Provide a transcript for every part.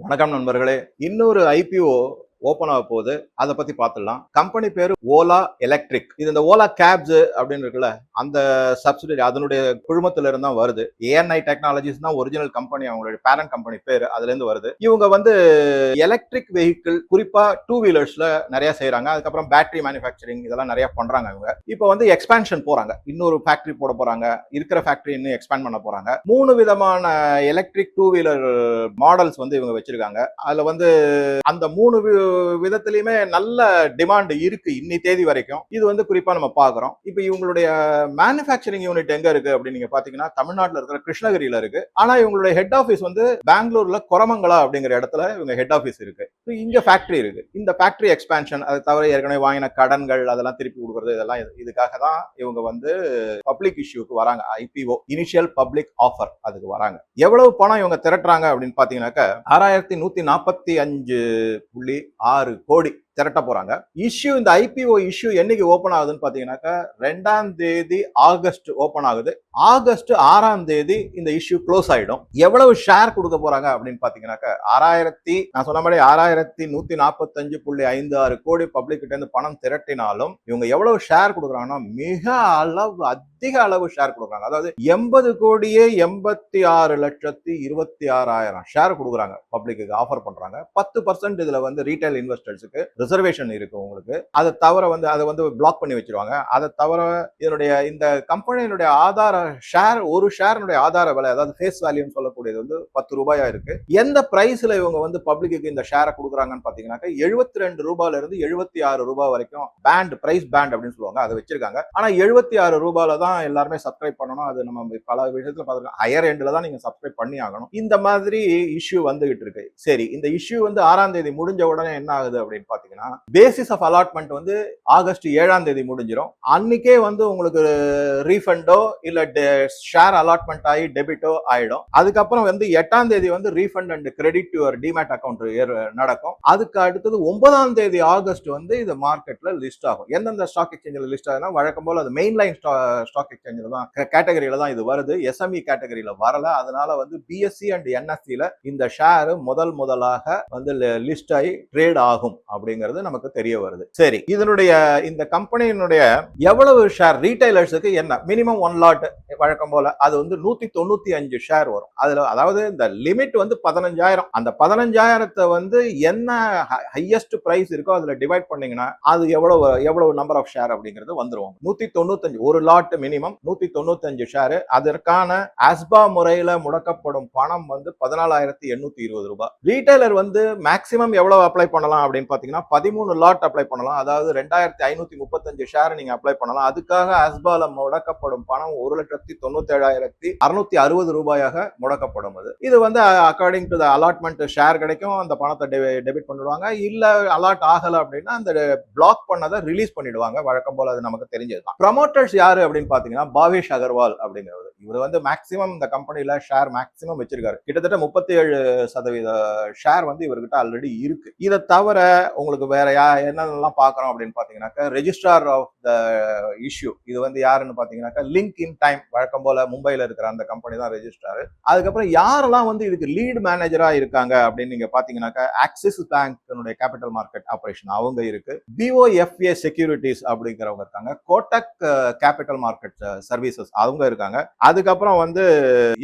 வணக்கம் நண்பர்களே. இன்னொரு ஐபிஓ ஓப்பன் ஆக போகுது. அதை பத்தி பார்த்துடலாம். கம்பெனி பேரு ஓலா எலக்ட்ரிக் இது இந்த ஓலா கேப்ஸ் அப்படின்னு இருக்குல்ல அந்த சப்சிடரி அதனுடைய குழுமத்துல இருந்தா வருது. ஏஎன்ஐ டெக்னாலஜிஸ் தான் ஒரிஜினல் கம்பெனி அவங்களுடைய பேரண்ட் கம்பெனி பேரு அதுல இருந்து வருது. இவங்க வந்து எலக்ட்ரிக் வெஹிக்கிள் குறிப்பா டூ வீலர்ஸ்ல நிறைய செய்கிறாங்க அதுக்கப்புறம் பேட்டரி மேனுஃபேக்சரிங் இதெல்லாம் நிறைய பண்றாங்க இவங்க. இப்போ வந்து எக்ஸ்பான்ஷன் போறாங்க. இன்னொரு ஃபேக்டரி போட போறாங்க. இருக்கிற ஃபேக்டரி இன்னும் எக்ஸ்பேண்ட் பண்ண போறாங்க. மூணு விதமான எலக்ட்ரிக் டூ வீலர் மாடல்ஸ் வந்து இவங்க வச்சிருக்காங்க. அதுல வந்து அந்த மூணு விதத்திலயுமே நல்ல டிமாண்ட் இருக்கு இன்னி தேதி வரைக்கும். இது வந்து குறிப்பா நம்ம பாக்குறோம். இப்போ இவங்களுடைய மேனுஃபேக்சரிங் யூனிட் எங்க இருக்கு அப்படின்னு நீங்க பாத்தீங்கன்னா தமிழ்நாட்டில் இருக்கிற கிருஷ்ணகிரியில இருக்கு. ஆனா இவங்களுடைய ஹெட் ஆபீஸ் வந்து பெங்களூர்ல கொரமங்கலா அப்படிங்கிற இடத்துல இவங்க ஹெட் ஆபீஸ் இருக்கு. இங்க ஃபேக்டரி இருக்கு. இந்த ஃபேக்டரி எக்ஸ்பேன்ஷன் அதை தவிர ஏற்கனவே வாங்கின கடன்கள் அதெல்லாம் திருப்பி கொடுக்கறது இதெல்லாம் இது- இதுக்காக தான் இவங்க வந்து பப்ளிக் இஷ்யூக்கு வராங்க. ஐபிஓ இனிஷியல் பப்ளிக் ஆஃபர் அதுக்கு வராங்க. எவ்வளவு பணம் இவங்க திரட்டுறாங்க அப்படின்னு பாத்தீங்கன்னாக்க ஆறாயிரத்தி நூத்தி நாற்பத்தி அஞ்சு புள்ளி ஆறு கோடி. திரட்ட போறாங்க. இஷ்யூ இந்த ஐபிஓ இஷ்யூ என்னைக்கு ஓபன் ஆகுதுன்னு பாத்தீங்கன்னாக்கா ரெண்டாம் தேதி ஆகஸ்ட் ஓபன் ஆகுது. ஆகஸ்ட் ஆறாம் தேதி இந்த இஷ்யூ க்ளோஸ் ஆயிடும். எவ்வளவு ஷேர் கொடுக்க போறாங்க அப்படின்னு பாத்தீங்கன்னாக்கா ஆறாயிரத்தி நான் சொன்ன மாதிரி ஆறாயிரத்தி நூத்தி நாற்பத்தஞ்சு புள்ளி ஐந்து ஆறு கோடி பப்ளிக் கிட்ட இருந்து பணம் திரட்டினாலும் இவங்க எவ்வளவு ஷேர் கொடுக்குறாங்கன்னா மிக அளவு அதிக அளவு ஷேர் கொடுக்குறாங்க. அதாவது எண்பது கோடியே எண்பத்தி ஆறு லட்சத்தி இருபத்தி ஆறாயிரம் ஷேர் கொடுக்குறாங்க. பப்ளிக்கு ஆஃபர் பண்றாங்க. பத்து பர்சன்ட் இதுல வந்து ரீட்டைல் இன்வெஸ்டர்ஸுக்கு ரிசர்வேஷன் இருக்கும் உங்களுக்கு. அதை தவிர வந்து அதை வந்து பிளாக் பண்ணி வச்சிருவாங்க. அதை தவிர இதனுடைய இந்த கம்பெனியினுடைய ஆதார ஷேர் ஒரு ஷேரினுடைய ஆதார விலை அதாவது ஃபேஸ் வேல்யூன்னு சொல்லக்கூடியது வந்து பத்து ரூபாயா இருக்கு. எந்த பிரைஸ்ல இவங்க வந்து பப்ளிக்கு இந்த ஷேரை கொடுக்குறாங்கன்னு பாத்தீங்கன்னாக்கா எழுபத்தி ரெண்டு ரூபாயில இருந்து எழுபத்தி ஆறு ரூபாய் வரைக்கும் பேண்ட் பிரைஸ் பேண்ட் அப்படின்னு சொல்லுவாங்க. அதை வச்சிருக்காங்க. ஆனா எழுபத்தி ஆறு ரூபாயில தான் எல்லாருமே சப்ஸ்கிரைப் பண்ணணும். அது நம்ம பல விஷயத்துல பார்த்துருக்கோம். ஹையர் எண்ட்ல தான் நீங்க சப்ஸ்கிரைப் பண்ணி ஆகணும். இந்த மாதிரி இஷ்யூ வந்துகிட்டு இருக்கு. சரி இந்த இஷ்யூ வந்து ஆறாம் தேதி முடிஞ்ச உடனே என்ன ஆகுது அப்படின்னு பாத்தீங்கன்னா பேசிஸ் ஆஃப் அலாட்மெண்ட் வந்து ஆகஸ்ட் ஏழாம் தேதி முடிஞ்சிடும் அன்னைக்கே வந்து உங்களுக்கு ரீஃபண்டோ இல்ல ஷேர் அலாட்மெண்ட் ஆகி டெபிட்டோ ஆயிடும். அதுக்கப்புறம் வந்து எட்டாம் தேதி வந்து refund and credit your demat account நடக்கும். அதுக்கு அடுத்தது ஒன்பதாம் தேதி ஆகஸ்ட் வந்து இது மார்க்கெட்ல லிஸ்ட் ஆகும். எந்தெந்த ஸ்டாக் எக்ஸ்சேஞ்சில் லிஸ்ட் ஆகுதுன்னா வழக்கம் போல அது மெயின் லைன் ஸ்டாக் எக்ஸ்சேஞ்சில் தான் கேட்டகரியில தான் இது வருது. எஸ்எம்இ கேட்டகரியில வரல. அதனால வந்து பிஎஸ்சி அண்ட் என்எஸ்சியில இந்த ஷேர் முதல் முதலாக வந்து லிஸ்ட் ஆகி ட்ரேட் ஆகும் அப்படிங்கிறது நமக்கு தெரிய வருது. சரி இதனுடைய இந்த கம்பெனியினுடைய எவ்வளவு ஷேர் ரீட்டைலர்ஸுக்கு என்ன? மினிமம் ஒன் லாட் வழக்கம் போல அது வந்து நூத்தி தொண்ணூத்தி அஞ்சு ஷேர் வரும். அதுல அதாவது இந்த லிமிட் வந்து பதினஞ்சாயிரம். அந்த பதினஞ்சாயிரத்தை வந்து என்ன ஹையஸ்ட் பிரைஸ் இருக்கோ அதுல டிவைட் பண்ணீங்கன்னா அது எவ்வளவு எவ்வளவு நம்பர் ஆஃப் ஷேர் அப்படிங்கிறது வந்துரும் நூத்தி தொண்ணூத்தஞ்சு ஒரு லாட் மினிமம் நூத்தி தொண்ணூத்தஞ்சு ஷேர் அதற்கான அஸ்பா முறையில முடக்கப்படும் பணம் வந்து பதினாலாயிரத்தி எண்ணூத்தி இருபது ரூபாய். ரீட்டைலர் வந்து மேக்சிமம் எவ்வளவு அப்ளை பண்ணலாம் அப்படின்னு பாத்தீங்கன்னா பதிமூணு லாட் அப்ளை பண்ணலாம். அதாவது ரெண்டாயிரத்தி ஐநூத்தி முப்பத்தஞ்சு ஷேர் நீங்க அப்ளை பண்ணலாம். அதுக்காக அஸ்பால முடக்கப்படும் பணம் ஒரு லட்சத்தி தொண்ணூத்தி ஏழாயிரத்தி அறுநூத்தி அறுபது ரூபாயாக முடக்கப்படும் அது. இது வந்து according to the allotment share கிடைக்கும். அந்த பணத்தை டெபிட் பண்ணிடுவாங்க. இல்ல அலாட் ஆகல அப்படின்னா அந்த பிளாக் பண்ணதை ரிலீஸ் பண்ணிடுவாங்க. வழக்கம் போல அது நமக்கு தெரிஞ்சதுதான். ப்ரமோட்டர்ஸ் யாரு அப்படின்னு பாத்தீங்கன்னா பாவேஷ் அகர்வால் அப்படிங்கிறவர். இவர் வந்து மேக்சிமம் இந்த கம்பெனில ஷேர் மேக்சிமம் வச்சிருக்காரு. கிட்டத்தட்ட முப்பத்தி ஏழு சதவீத ஷேர் வந்து இவர்கிட்ட ஆல்ரெடி இருக்கு. இதை தவிர உங்களுக்கு வேற யா என்னென்னலாம் பார்க்குறோம் அப்படின்னு பாத்தீங்கன்னாக்கா ரெஜிஸ்ட்ரார் ஆஃப் த இஷ்யூ இது வந்து யாருன்னு பார்த்தீங்கன்னாக்கா லிங்க் இன் டைம் வழக்கம் போல மும்பையில் இருக்கிற அந்த கம்பெனி தான் ரெஜிஸ்ட்ரார் அதுக்கப்புறம் யாரெல்லாம் வந்து இதுக்கு லீட் மேனேஜராக இருக்காங்க அப்படின்னு நீங்க பார்த்தீங்கன்னாக்கா ஆக்சிஸ் பேங்க்னுடைய கேபிட்டல் மார்க்கெட் ஆப்ரேஷன் அவங்க இருக்கு. பிஓஎஃப்ஏ செக்யூரிட்டிஸ் அப்படிங்கிறவங்க இருக்காங்க. கோட்டக் கேபிட்டல் மார்க்கெட் சர்வீசஸ் அவங்க இருக்காங்க. அதுக்கப்புறம் வந்து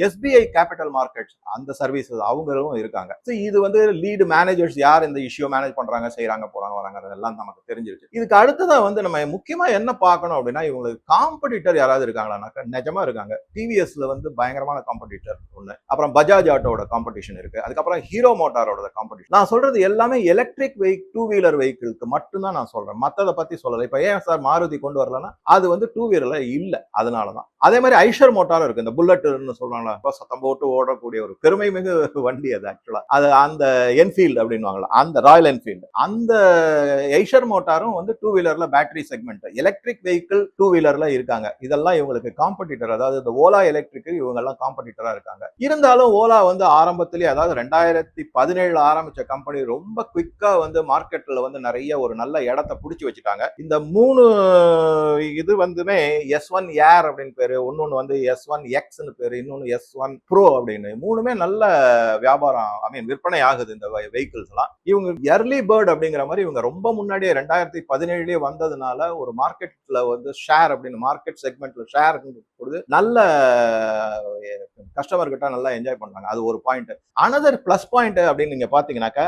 எஸ்பிஐ கேபிட்டல் மார்க்கெட் அந்த சர்வீசஸ் அவங்களும் இருக்காங்க. ஸோ இது வந்து லீடு மேனேஜர்ஸ் யார் இந்த இஷ்யூ மேனேஜ் பண்றாங்க செய்யறாங்க போறாங்க வராங்க எல்லாம் நமக்கு தெரிஞ்சிருச்சு. இதுக்கு அடுத்ததா வந்து நம்ம முக்கியமா என்ன பார்க்கணும் அப்படின்னா இவங்களுக்கு காம்படிட்டர் யாராவது இருக்காங்களானாக்கா நிஜமா இருக்காங்க. டிவிஎஸ்ல வந்து பயங்கரமான காம்படிட்டர் ஒண்ணு. அப்புறம் பஜாஜ் ஆட்டோட காம்படிஷன் இருக்கு. அதுக்கப்புறம் ஹீரோ மோட்டாரோட காம்படிஷன் நான் சொல்றது எல்லாமே எலக்ட்ரிக் வெஹிக் டூ வீலர் வெஹிக்கிளுக்கு மட்டும்தான் நான் சொல்றேன். மத்ததை பத்தி சொல்லலை. இப்ப ஏன் சார் மாருதி கொண்டு வரலன்னா அது வந்து டூ வீலர்ல இல்ல. அதனாலதான். அதே மாதிரி ஐஷர் மோட்டாரும் இருக்கு. இந்த புல்லட்னு சொல்றாங்களா இப்போ சத்தம் போட்டு ஓடக்கூடிய ஒரு பெருமை மிகு வண்டி அது ஆக்சுவலா அது அந்த என்ஃபீல்டு அப்படின்னுவாங்களா அந்த ராயல் என்ஃபீல்டு அந்த எய்ஷர் மோட்டாரும் வந்து டூ வீலர்ல battery segment electric vehicle two வீலர்ல இருக்காங்க. இதெல்லாம் இவங்களுக்கு காம்படிட்டர் அதாவது இந்த ஓலா எலக்ட்ரிக்கு இவங்க எல்லாம் காம்படிட்டரா இருக்காங்க. இருந்தாலும் ஓலா வந்து ஆரம்பத்திலேயே அதாவது ரெண்டாயிரத்தி பதினேழுல ஆரம்பிச்ச கம்பெனி ரொம்ப குவிக்கா வந்து மார்க்கெட்ல வந்து நிறைய ஒரு நல்ல இடத்த பிடிச்சி வச்சுட்டாங்க. இந்த மூணு இது வந்துமே எஸ் ஒன் ஏர் அப்படின்னு பேரு இன்னொன்னு வந்து எஸ் ஒன் எக்ஸ்னு பேரு இன்னொன்னு எஸ் ஒன் ப்ரோ அப்படின்னு. மூணுமே நல்ல வியாபாரம் ஐ மீன் விற்பனை ஆகுது இந்த வெஹிக்கிள்ஸ் எல்லாம் இவங்க எர்லி பேர்ட் அப்படிங்கிற மாதிரி இவங்க ரொம்ப முன்னாடியே ரெண்டாயிரத்தி பதினேழுலயே வந்ததுனால ஒரு மார்க்கெட்ல வந்து ஷேர் அப்படின்னு மார்க்கெட் செக்மெண்ட்ல ஷேர் கொடுத்து நல்ல கஸ்டமர் கிட்ட நல்லா என்ஜாய் பண்றாங்க அது ஒரு பாயிண்ட். அனதர் பிளஸ் பாயிண்ட் அப்படின்னு நீங்க பாத்தீங்கன்னாக்கா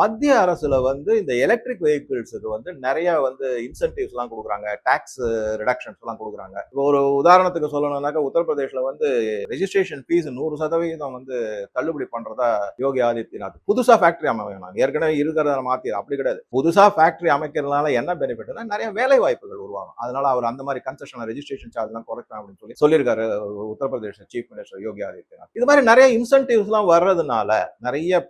மத்திய அரசுல வந்து இந்த எலக்ட்ரிக் வெஹிக்கிள்ஸுக்கு வந்து நிறைய வந்து இன்சென்டிவ்ஸ் எல்லாம் கொடுக்குறாங்க. டாக்ஸ் ரிடக்ஷன்ஸ் எல்லாம் கொடுக்குறாங்க. இப்போ ஒரு உதாரணத்துக்கு சொல்லணும்னாக்கா உத்தரப்பிரதேஷ்ல வந்து ரெஜிஸ்ட்ரேஷன் ஃபீஸ் நூறு சதவீதம் வந்து தள்ளுபடி பண்றதா யோகி ஆதித்யநாத். புதுசா ஃபேக்டரி அமைக்கணும் ஏற்கனவே இருக்கிறத மாத்தி அப்படி கிடையாது. புதுசா ஃபேக்டரி அமைக்கிறதுனால என்ன பெனிஃபிட்னா நிறைய வேலை வாய்ப்புகள் உருவாகும். அதனால அவர் அந்த மாதிரி கன்செஷன் ரெஜிஸ்ட்ரேஷன் சார்ஜ்லாம் குறைக்கலாம் அப்படின்னு சொல்லி சொல்லியிருக்காரு உத்தரப்பிரதேச சீஃப் மினிஸ்டர் யோகி ஆதித்யநாத். இது மாதிரி நிறைய இன்சென்டிவ்ஸ்லாம் வர்றதுனால நிறைய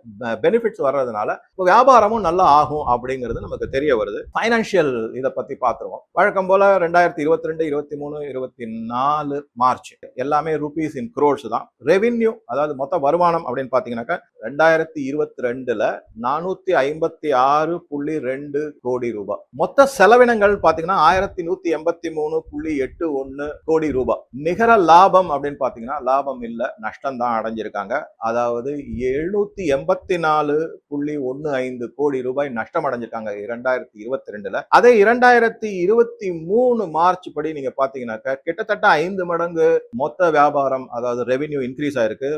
பெனிஃபிட்ஸ் வர்றதுனால இப்போ வியாபாரமும் நல்லா ஆகும் அப்படிங்கிறது நமக்கு தெரிய வருது. ஃபைனான்சியல் இதை பத்தி பார்த்துருவோம். வழக்கம் போல ரெண்டாயிரத்தி இருபத்தி ரெண்டு இருபத்தி மூணு இருபத்தி நாலு மார்ச் எல்லாமே ருபீஸ் இன் குரோர்ஸ் தான். ரெவின்யூ அதாவது மொத்த வருமானம் அப்படின்னு பார்த்தீங்கன்னாக்கா ரெண்டாயிரத்தி இருபத்தி ரெண்டுல நானூத்தி ஐம்பத்தி ஆறு புள்ளி ரெண்டு கோடி ரூபாய் மொத்த செலவினங்கள் பாத்தீங்கன்னா ஆயிரத்தி நூத்தி எண்பத்தி மூணு புள்ளி எட்டு ஒன்னு கோடி ரூபாய் நிகர லாபம் அப்படின்னு பாத்தீங்கன்னா லாபம் இல்ல நஷ்டம் தான் அடைஞ்சிருக்காங்க. அதாவது எழுநூத்தி எண்பத்தி நாலு புள்ளி ஒன்னு ஐந்து கோடி ரூபாய் நஷ்டம் அடைஞ்சிருக்காங்க இரண்டாயிரத்தி இருபத்தி ரெண்டுல. அதே இரண்டாயிரத்தி இருபத்தி மூணு மார்ச் படி நீங்க பாத்தீங்கன்னாக்க கிட்டத்தட்ட ஐந்து மடங்கு மொத்த வியாபாரம் அதாவது ரெவென்யூ இன்க்ரீஸ் ஆயிருக்கு.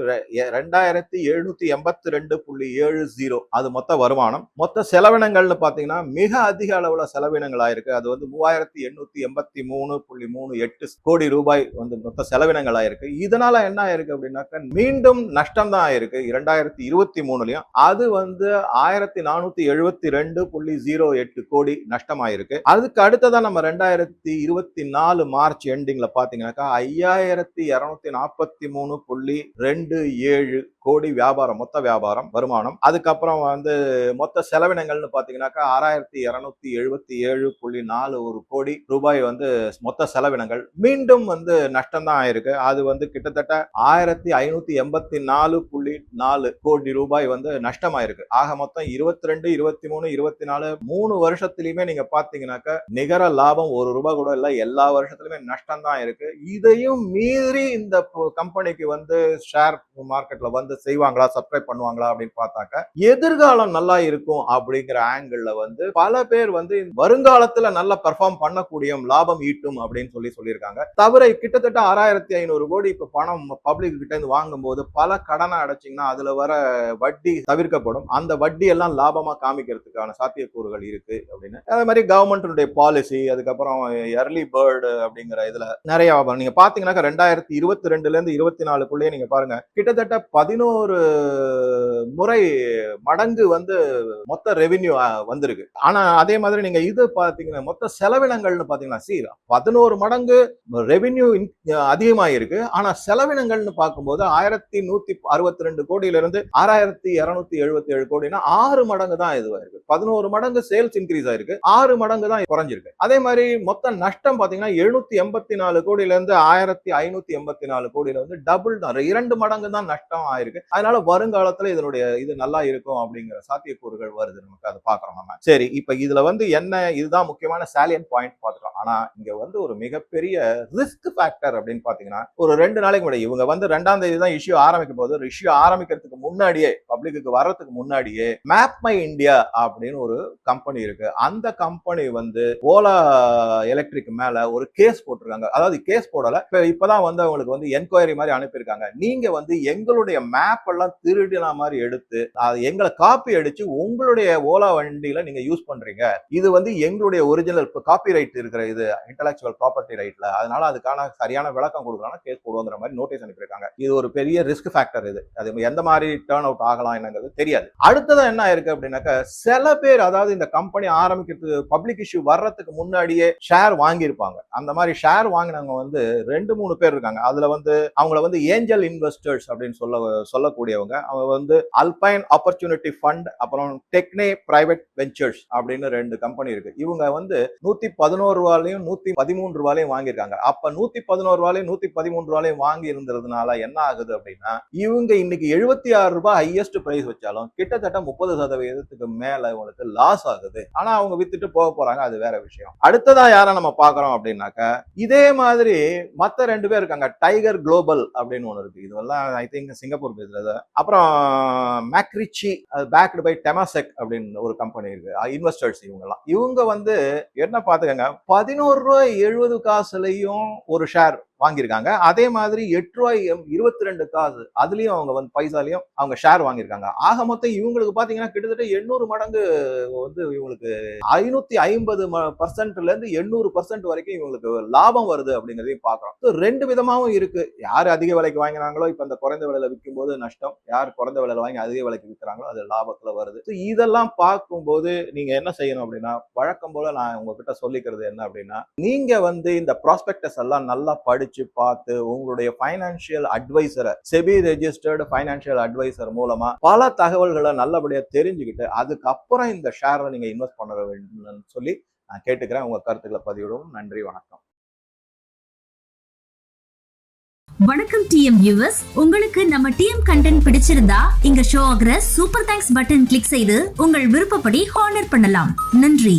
ரெண்டாயிரத்தி எழுநூத்தி எண்பத்தி ரெண்டு புள்ளி ஏழு ஜீரோ. அது மொத்த வருமானம். மொத்த செலவினங்கள் செலவினங்கள்னு பாத்தீங்கன்னா மிக அதிக அளவுல செலவினங்கள் ஆயிருக்கு அது வந்து மூவாயிரத்தி எண்ணூத்தி எண்பத்தி மூணு புள்ளி மூணு எட்டு கோடி ரூபாய் வந்து மொத்த செலவினங்கள் ஆயிருக்கு இதனால என்ன ஆயிருக்கு அப்படின்னாக்கா மீண்டும் நஷ்டம் தான் ஆயிருக்கு. இரண்டாயிரத்தி இருபத்தி மூணுலயும் அது வந்து ஆயிரத்தி நானூத்தி எழுபத்தி ரெண்டு புள்ளி ஜீரோ எட்டு கோடி நஷ்டம் ஆயிருக்கு. அதுக்கு அடுத்ததா நம்ம ரெண்டாயிரத்தி இருபத்தி நாலு மார்ச் எண்டிங்ல பாத்தீங்கன்னாக்கா ஐயாயிரத்தி இரநூத்தி நாற்பத்தி மூணு புள்ளி ரெண்டு ஏழு கோடி வியாபாரம் மொத்த வியாபாரம் வருமானம். அதுக்கப்புறம் வந்து மொத்த செலவினங்கள்னு பார்த்தீங்கன்னாக்கா ஆறாயிரத்தி இரநூத்தி எழுபத்தி ஏழு புள்ளி நாலு ஒரு கோடி ரூபாய் வந்து மொத்த செலவினங்கள். மீண்டும் வந்து நஷ்டம் தான் ஆயிருக்கு. அது வந்து கிட்டத்தட்ட ஆயிரத்தி ஐநூத்தி எண்பத்தி நாலு புள்ளி நாலு கோடி ரூபாய் வந்து நஷ்டமாயிருக்கு. ஆக மொத்தம் இருபத்தி ரெண்டு இருபத்தி மூணு இருபத்தி நாலு மூணு வருஷத்துலயுமே நீங்க பாத்தீங்கன்னாக்கா நிகர லாபம் ஒரு ரூபாய் கூட இல்லை. எல்லா வருஷத்துலயுமே நஷ்டம் தான் இருக்கு. இதையும் மீறி இந்த கம்பெனிக்கு வந்து ஷேர் மார்க்கெட்ல வந்து செய்வாங்களா சப்ஸ்கிரைப் பண்ணுவாங்களா அப்படின்னு பார்த்தாக்க எதிர்காலம் நல்லா இருக்கும் அப்படிங்கிற ஆங்கிள் வந்து பல பேர் வந்து வருங்காலத்துல நல்ல பெர்ஃபார்ம் பண்ணக்கூடிய லாபம் ஈட்டும் அப்படின்னு சொல்லி சொல்லியிருக்காங்க. தவிர கிட்டத்தட்ட ஆறாயிரத்தி ஐநூறு கோடி இப்ப பணம் பப்ளிக் கிட்ட இருந்து வாங்கும்போது பல கடனை அடைச்சிங்கன்னா அதுல வர வட்டி தவிர்க்கப்படும். அந்த வட்டி எல்லாம் லாபமா காமிக்கிறதுக்கான சாத்தியக்கூறுகள் இருக்கு அப்படின்னு. அதே மாதிரி கவர்மெண்ட்டுடைய பாலிசி அதுக்கப்புறம் எர்லி பேர்டு அப்படிங்கிற இதுல நிறைய நீங்க பாத்தீங்கன்னாக்கா ரெண்டாயிரத்தி இருபத்தி ரெண்டுல இருந்து இருபத்தி நாலுக்குள்ளேயே நீங்க பாருங்க கிட்டத்தட்ட பதினோரு முறை மடங்கு வந்து மொத்த ரெவின்யூ வந்திருக்கு. ஆனா அதே மாதிரி நீங்க இது பாத்தீங்கன்னா மொத்த செலவினங்கள்னு பாத்தீங்கன்னா சி பதினோரு மடங்கு ரெவென்யூ அதிகமாயிருக்கு. ஆனா செலவினங்கள்னு பார்க்கும்போது ஆயிரத்தி நூத்தி அறுபத்தி ரெண்டு கோடியில இருந்து ஆறாயிரத்தி இருநூத்தி எழுபத்தி ஏழு கோடினா ஆறு மடங்கு தான் இதுவாயிருக்கு. பதினோரு மடங்கு சேல்ஸ் இன்க்ரீஸ் ஆயிருக்கு. ஆறு மடங்கு தான் குறைஞ்சிருக்கு. அதே மாதிரி மொத்த நஷ்டம் பாத்தீங்கன்னா எழுநூத்தி எண்பத்தி நாலு கோடியில இருந்து ஆயிரத்தி ஐநூத்தி எண்பத்தி நாலு கோடியில வந்து டபுள் தான். இரண்டு மடங்கு தான் நஷ்டம் ஆயிருக்கு. அதனால வருங்காலத்துல இதனுடைய இது நல்லா இருக்கும் அப்படிங்கிற சாத்தியக்கூறுகள் வருது. நமக்கு அதை பாக்குறோம் நம்ம. சரி இப்ப இதுல வந்து என்ன இதுதான் முக்கியமான சாலியன் பாயிண்ட் பாத்துட்டோம் ஆனா இங்க வந்து ஒரு மிகப்பெரிய ரிஸ்க் ஃபேக்டர் அப்படின்னு பாத்தீங்கன்னா ஒரு ரெண்டு நாளைக்கு முன்னாடி இவங்க வந்து ரெண்டாம் தேதி தான் இஷ்யூ ஆரம்பிக்கும் போது ஒரு இஷ்யூ ஆரம்பிக்கிறதுக்கு முன்னாடியே பப்ளிக்கு வர்றதுக்கு முன்னாடியே மேப் மை இந்தியா அப்படின்னு ஒரு கம்பெனி இருக்கு. அந்த கம்பெனி வந்து ஓலா எலக்ட்ரிக் மேல ஒரு கேஸ் போட்டிருக்காங்க. அதாவது கேஸ் போடல. இப்ப இப்பதான் வந்து அவங்களுக்கு வந்து என்கொயரி மாதிரி அனுப்பியிருக்காங்க. நீங்க வந்து எங்களுடைய மேப் எல்லாம் திருடின மாதிரி எடுத்து எங்களை காப்பி அடிச்சு உங்களுடைய ஓலா வண்டியில நீங்க யூஸ் பண்றீங்க. இது வந்து எங்களுடைய ஒரிஜினல் காப்பி ரைட் இருக்கிற இது இன்டலெக்சுவல் ப்ராப்பர்ட்டி ரைட்ல அதனால அதுக்கான சரியான விளக்கம் கொடுக்கணும் கேஸ் போடுவோங்கிற மாதிரி நோட்டீஸ் அனுப்பியிருக்காங்க. இது ஒரு பெரிய ரிஸ்க் ஃபேக்டர் இது. அது எந்த மாதிரி டேர்ன் அவுட் ஆகலாம் என்னங்கிறது தெரியாது. அடுத்ததான் என்ன ஆயிருக்கு அப்படின்னாக்க சில பேர் அதாவது இந்த கம்பெனி ஆரம்பிக்கிறதுக்கு பப்ளிக் இஷ்யூ வர்றதுக்கு முன்னாடியே ஷேர் வாங்கியிருப்பாங்க. அந்த மாதிரி ஷேர் வாங்கினவங்க வந்து ரெண்டு மூணு பேர் இருக்காங்க. அதுல வந்து அவங்கள வந்து ஏஞ்சல் இன்வெஸ்டர்ஸ் அப்படின்னு சொல்ல சொல்லக்கூடியவங்க. அவங்க வந்து அல்பைன் ஆப்பர்ச்சுனிட்டி ஃபண்ட் அப்புறம் டெக்னே பிரைவேட் பிரைவேட் வெஞ்சர்ஸ் அப்படின்னு ரெண்டு கம்பெனி இருக்கு. இவங்க வந்து நூத்தி பதினோரு ரூபாலையும் நூத்தி பதிமூன்று ரூபாலையும் வாங்கியிருக்காங்க. அப்ப நூத்தி பதினோரு ரூபாலையும் நூத்தி பதிமூன்று ரூபாலையும் வாங்கி இருந்ததுனால என்ன ஆகுது அப்படின்னா இவங்க இன்னைக்கு எழுபத்தி ஆறு ரூபாய் ஹையஸ்ட் பிரைஸ் வச்சாலும் கிட்டத்தட்ட முப்பது சதவீதத்துக்கு மேல இவங்களுக்கு லாஸ் ஆகுது. ஆனா அவங்க வித்துட்டு போக போறாங்க அது வேற விஷயம். அடுத்ததா யாரை நம்ம பாக்குறோம் அப்படின்னாக்க இதே மாதிரி மத்த ரெண்டு பேர் இருக்காங்க. டைகர் குளோபல் அப்படின்னு ஒண்ணு இருக்கு. இதுவெல்லாம் ஐ திங்க் சிங்கப்பூர் பேசுறது. அப்புறம் மேக்ரிச்சி பேக்டு பை டெமாசெக் அப்படின்னு ஒரு கம்பெனி இருக்கு. இன்வெஸ்டர்ஸ் இவங்கெல்லாம். இவங்க வந்து என்ன பாத்துக்கங்க பதினோரு ரூபாய் எழுபது காசுலையும் ஒரு ஷேர் வாங்கியிருக்காங்க. அதே மாதிரி எட்டு ரூபாய் இருபத்தி ரெண்டு காசு அதுலயும் அவங்க வந்து பைசாலையும் அவங்க ஷேர் வாங்கியிருக்காங்க. ஆக மொத்தம் இவங்களுக்கு பாத்தீங்கன்னா கிட்டத்தட்ட எண்ணூறு மடங்கு வந்து இவங்களுக்கு ஐநூத்தி ஐம்பது பர்சன்ட்ல இருந்து எண்ணூறு பர்சன்ட் வரைக்கும் இவங்களுக்கு லாபம் வருது அப்படிங்கிறதையும் பாக்குறோம். ரெண்டு விதமாவும் இருக்கு. யார் அதிக விலைக்கு வாங்கினாங்களோ இப்ப இந்த குறைந்த விலையில விற்கும் போது நஷ்டம். யார் குறைந்த விலையில வாங்கி அதிக விலைக்கு விற்கிறாங்களோ அது லாபத்துல வருது. இதெல்லாம் பார்க்கும்போது நீங்க என்ன செய்யணும் அப்படின்னா வழக்கம் போல நான் உங்ககிட்ட சொல்லிக்கிறது என்ன அப்படின்னா நீங்க வந்து இந்த ப்ராஸ்பெக்டஸ் எல்லாம் நல்லா படிச்சு பார்த்து உங்களுடைய ஃபைனான்சியல் அட்வைசரை செபி ரெஜிஸ்டர்டு ஃபைனான்சியல் அட்வைசர் மூலமா பல தகவல்களை நல்லபடியா தெரிஞ்சுக்கிட்டு அதுக்கப்புறம் இந்த ஷேரை நீங்க இன்வெஸ்ட் பண்ண வேண்டும்னு சொல்லி நான் கேட்டுக்கிறேன். உங்க கருத்துக்களை பதிவிடவும். நன்றி வணக்கம். வணக்கம் டிஎம் வியூவர்ஸ் உங்களுக்கு நம்ம டிஎம் கண்டென்ட் பிடிச்சிருந்தா இங்க ஷோ ஆகிற சூப்பர் தேங்க்ஸ் பட்டன் கிளிக் செய்து உங்கள் விருப்பப்படி ஹானர் பண்ணலாம். நன்றி.